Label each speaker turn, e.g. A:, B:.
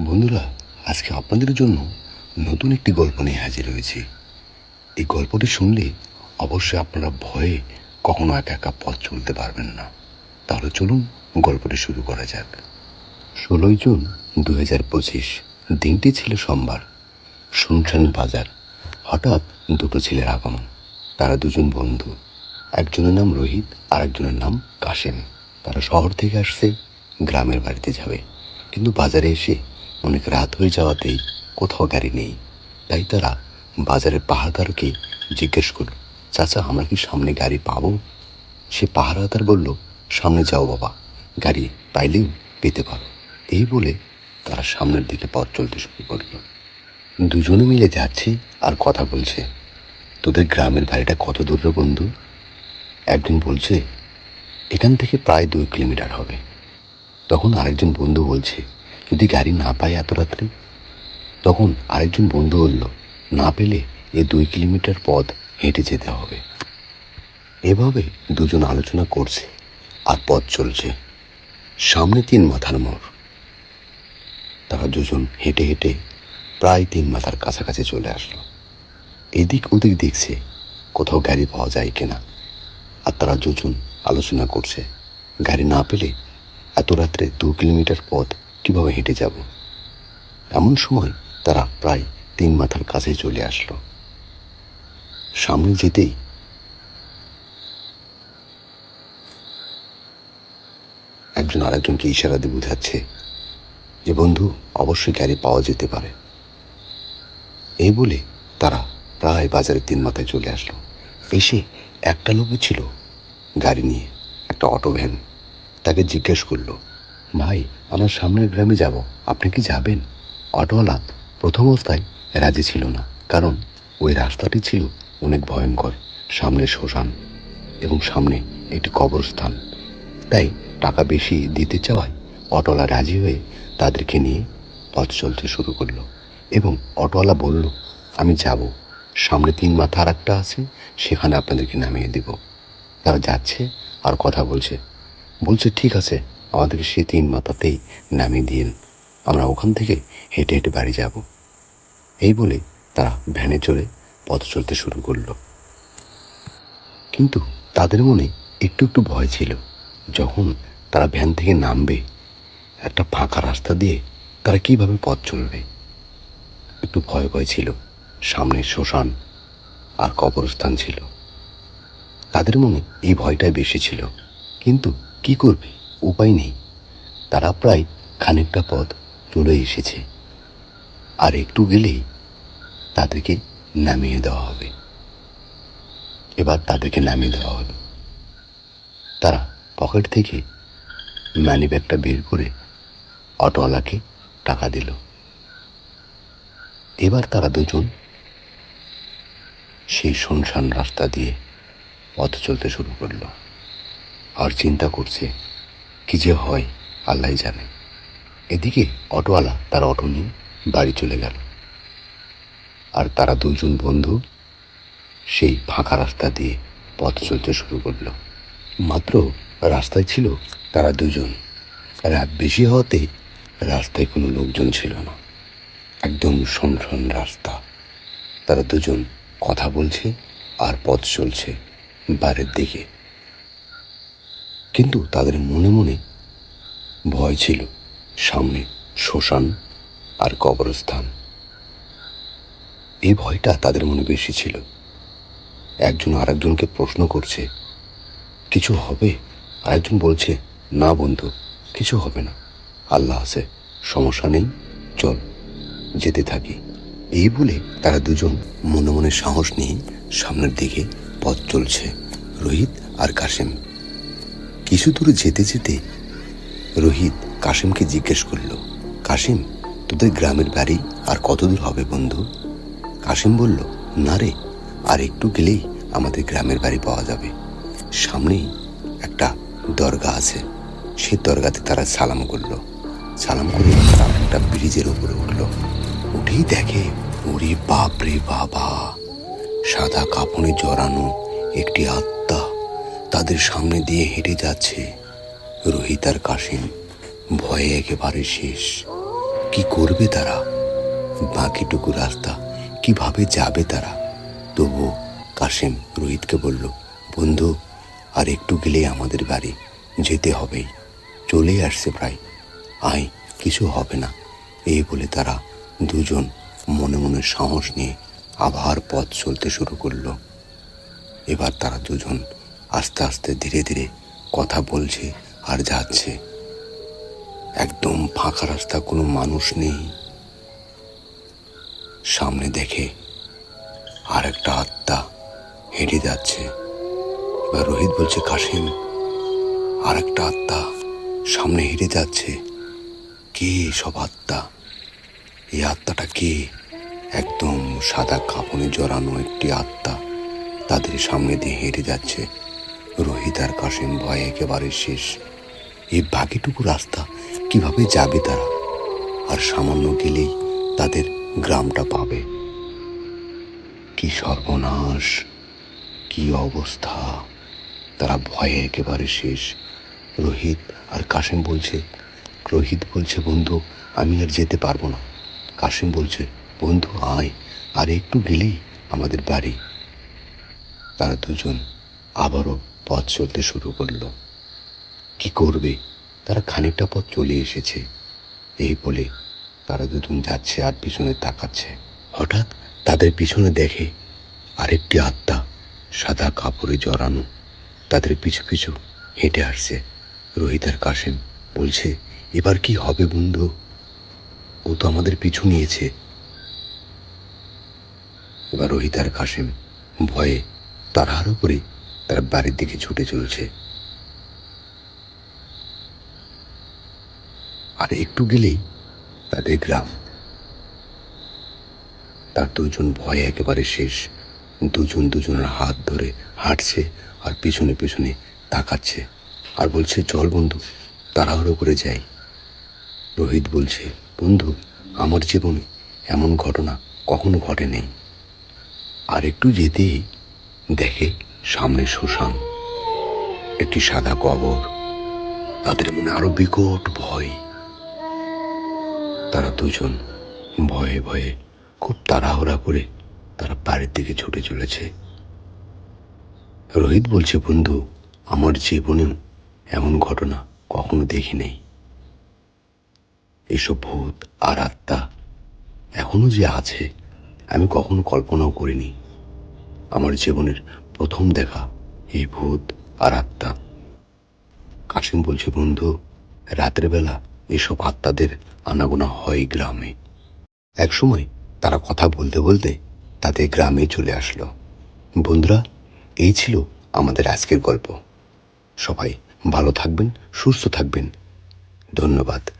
A: বন্ধুরা, আজকে আপনাদের জন্য নতুন একটি গল্প নিয়ে হাজির হয়েছি। এই গল্পটি শুনলে অবশ্যই আপনারা ভয়ে কখনো একা একা পথ চলতে পারবেন না। তাহলে চলুন গল্পটি শুরু করা যাক। ষোলোই জুন দু হাজার পঁচিশ, দিনটি ছিল সোমবার। শুনছেন বাজার। হঠাৎ দুটো ছেলের আগমন। তারা দুজন বন্ধু। একজনের নাম রোহিত আর একজনের নাম কাশেম। তারা শহর থেকে আসছে, গ্রামের বাড়িতে যাবে। কিন্তু বাজারে এসে অনেক রাত হয়ে যাওয়াতেই কোথাও গাড়ি নেই। তাই তারা বাজারের পাহাড়দারকে জিজ্ঞেস করল, চাচা, আমরা কি সামনে গাড়ি পাবো? সে পাহারাদার বলল, সামনে যাও বাবা, গাড়ি পাইলেও পেতে পারো। এই বলে তারা সামনের দিকে পথ চলতে শুরু করল। দুজনে মিলে যাচ্ছে আর কথা বলছে। তোদের গ্রামের বাড়িটা কত দূর বন্ধু? একজন বলছে, এখান থেকে প্রায় দুই কিলোমিটার হবে। তখন আরেকজন বন্ধু বলছে যদি গাড়ি না পাই এত রাত্রে? তখন আরেকজন বন্ধু বলল, না পেলে এ দুই কিলোমিটার পথ হেঁটে যেতে হবে। এভাবে দুজন আলোচনা করছে আর পথ চলছে। সামনে তিন মাথার মোড়। তারা দুজন হেঁটে হেঁটে প্রায় তিন মাথার কাছাকাছি চলে আসলো। এদিক ওদিক দেখছে কোথাও গাড়ি পাওয়া যায় কিনা। আর তারা দুজন আলোচনা করছে, গাড়ি না পেলে এত রাত্রে দু কিলোমিটার পথ কীভাবে হেঁটে যাব? এমন সময় তারা প্রায় তিন মাথার কাছে চলে আসলো। সামনে যেতেই একজন আরেকজনকে ইশারা দিয়ে বোঝাচ্ছে যে বন্ধু অবশ্যই গাড়ি পাওয়া যেতে পারে। এই বলে তারা প্রায় বাজারে তিন মাথায় চলে আসলো। এসে একটা লোকই ছিল গাড়ি নিয়ে, একটা অটো ভ্যান। তাকে জিজ্ঞেস করল ভাই, আমার সামনের গ্রামে যাব। আপনি কি যাবেন? অটোওয়ালা প্রথম অবস্থায় রাজি ছিল না, কারণ ওই রাস্তাটি ছিল অনেক ভয়ঙ্কর। সামনে শ্মশান এবং সামনে একটি কবরস্থান। তাই টাকা বেশি দিতে চাওয়ায় অটোওয়ালা রাজি হয়ে তাদেরকে নিয়ে পথ চলতে শুরু করল এবং অটোওয়ালা বলল, আমি যাব। সামনে তিন মাথা আর একটা আছে, সেখানে আপনাদেরকে নামিয়ে দেব। তারা যাচ্ছে আর কথা বলছে। বলছে, ঠিক আছে। আমাদেরকে সেই তিন মাথাতেই নামিয়ে দিন আমরা ওখান থেকে হেঁটে হেঁটে বাড়ি যাব। এই বলে তারা ভ্যানে চড়ে পথ চলতে শুরু করল। কিন্তু তাদের মনে একটু একটু ভয় ছিল যখন তারা ভ্যান থেকে নামবে। একটা ফাঁকা রাস্তা দিয়ে তারা কীভাবে পথ চলবে? একটু ভয় ভয় ছিল। সামনে শ্মশান আর কবরস্থান ছিল। তাদের মনে এই ভয়টাই বেশি ছিল। কিন্তু কি করবে? উপায় নেই। তারা প্রায় খানিকটা পথ চলে এসেছে। আর একটু গেলেই তাদেরকে নামিয়ে দেওয়া হবে। এবার তাদেরকে নামিয়ে দেওয়া হলো। তারা পকেট থেকে মানি ব্যাগটা বের করে অটোওয়ালাকে টাকা দিল। এবার তারা দুজন সেই শুনশান রাস্তা দিয়ে পথ চলতে শুরু করল। আর চিন্তা করছে কি যে হয়, আল্লাহ জানে। এদিকে অটোওয়ালা, তার অটো নিয়ে বাড়ি চলে গেল। আর তারা দুজন বন্ধু সেই ফাঁকা রাস্তা দিয়ে পথ চলতে শুরু করল। মাত্র রাস্তায় ছিল তারা দুজন। রাত বেশি হওয়াতে রাস্তায় কোনো লোকজন ছিল না। একদম শনশন রাস্তা। তারা দুজন কথা বলছে আর পথ চলছে বাড়ির দিকে। কিন্তু তাদের মনে মনে ভয় ছিল সামনে শ্মশান আর কবরস্থান। এই ভয়টা তাদের মনে বেশি ছিল। একজন আরেকজনকে প্রশ্ন করছে, কিছু হবে? আরেকজন বলছে, না বন্ধু, কিছু হবে না। আল্লাহ আছে, সমস্যা নেই, চল যেতে থাকি। এই বলে তারা দুজন মনে মনে সাহস নিয়ে সামনের দিকে পথ চলছে, রোহিত আর কাশেম কিছু দূরে যেতে যেতে রোহিত কাশিমকে জিজ্ঞেস করল, কাশিম, তোদের গ্রামের বাড়ি আর কত দূর হবে বন্ধু? কাশিম বলল, না রে, আর একটু গেলেই আমাদের গ্রামের বাড়ি পাওয়া যাবে। সামনেই একটা দরগা আছে। সেই দরগাতে তারা সালাম করল। সালাম করে তারা একটা ব্রিজের উপরে উঠল। উঠেই দেখে, ওরে বাপরে বাবা! সাদা কাপড়ে জড়ানো একটি আত্মা তাদের সামনে দিয়ে হেঁটে যাচ্ছে রোহিত আর কাশিম ভয়ে একেবারে শেষ। কি করবে তারা? বাকিটুকু রাস্তা কীভাবে যাবে তারা? তবু কাশেম রোহিতকে বলল, বন্ধু, আর একটু গেলেই আমাদের বাড়ি। যেতে হবেই। চলেই আসছে প্রায়। আয়, কিছু হবে না। এই বলে তারা দুজন মনে মনে সাহস নিয়ে আবার পথ চলতে শুরু করল। এবার তারা দুজন আস্তে আস্তে ধীরে ধীরে কথা বলছে আর যাচ্ছে। একদম ফাঁকা রাস্তা, কোনো মানুষ নেই। সামনে দেখে আর একটা আত্মা হেঁটে যাচ্ছে। এবার রোহিত বলছে, কাশিম আর একটা আত্মা সামনে হেঁটে যাচ্ছে। কে সব আত্মা? এই আত্মাটা কে? একদম সাদা কাপড়ে জড়ানো একটি আত্মা তাদের সামনে দিয়ে হেঁটে যাচ্ছে। রোহিত আর কাশিম ভয়ে একেবারে শেষ। এই বাকিটুকু রাস্তা কীভাবে যাবে তারা? আর সামান্য গেলেই তাদের গ্রামটা পাবে। কি সর্বনাশ, কি অবস্থা। তারা ভয়ে একেবারে শেষ। রোহিত আর কাশিম বলছে, রোহিত বলছে, বন্ধু, আমি আর যেতে পারব না। কাশিম বলছে, বন্ধু, আয়। আর একটু গেলেই আমাদের বাড়ি। তারা দুজন আবারও পথ চলতে শুরু করল। কি করবে? তারা খানিকটা পথ চলে এসেছে। এই বলে তারা দুজন যাচ্ছে আর পিছনে তাকাচ্ছে। হঠাৎ তাদের পিছনে দেখে আরেকটি আত্মা সাদা কাপড়ে জড়ানো। তাদের পিছু পিছু হেঁটে আসছে। রোহিত আর কাশেম বলছে, এবার কি হবে বন্ধু? ও তো আমাদের পিছু নিয়েছে। এবার রোহিত আর কাশেম ভয়ে তাড়াহুড়ো করে তার বাড়ির দিকে ছুটে চলছে। আর একটু গেলেই তাদের গ্রাম। তার দুজন ভয়ে একেবারে শেষ। দুজন দুজনের হাত ধরে হাঁটছে আর পিছনে পিছনে তাকাচ্ছে আর বলছে, চল বন্ধু, তাড়াহুড়ো করে যাই। রোহিত বলছে, বন্ধু, আমার জীবনে এমন ঘটনা কখনো ঘটে নেই আর একটু যেতেই দেখে সামনে শ্মশান একটি সাদা কবর, তাদের মনে আরও বিকট ভয়। তারা দুজন ভয়ে ভয়ে খুব তাড়াহুড়া করে তারা বাড়ির দিকে ছুটে চলেছে। রোহিত বলছে, বন্ধু, আমার জীবনেও এমন ঘটনা কখনো দেখি নেই। এসব ভূত আর আত্মা এখনও যে আছে, আমি কখনো কল্পনাও করিনি। আমার জীবনের প্রথম দেখা এই ভূত আর আত্মা। কাশিম বলছে, বন্ধু, রাতের বেলা এসব আত্মাদের আনাগোনা হয় গ্রামে। একসময় তারা কথা বলতে বলতে তাদের গ্রামে চলে আসলো। বন্ধুরা, এই ছিল আমাদের আজকের গল্প। সবাই ভালো থাকবেন, সুস্থ থাকবেন। ধন্যবাদ।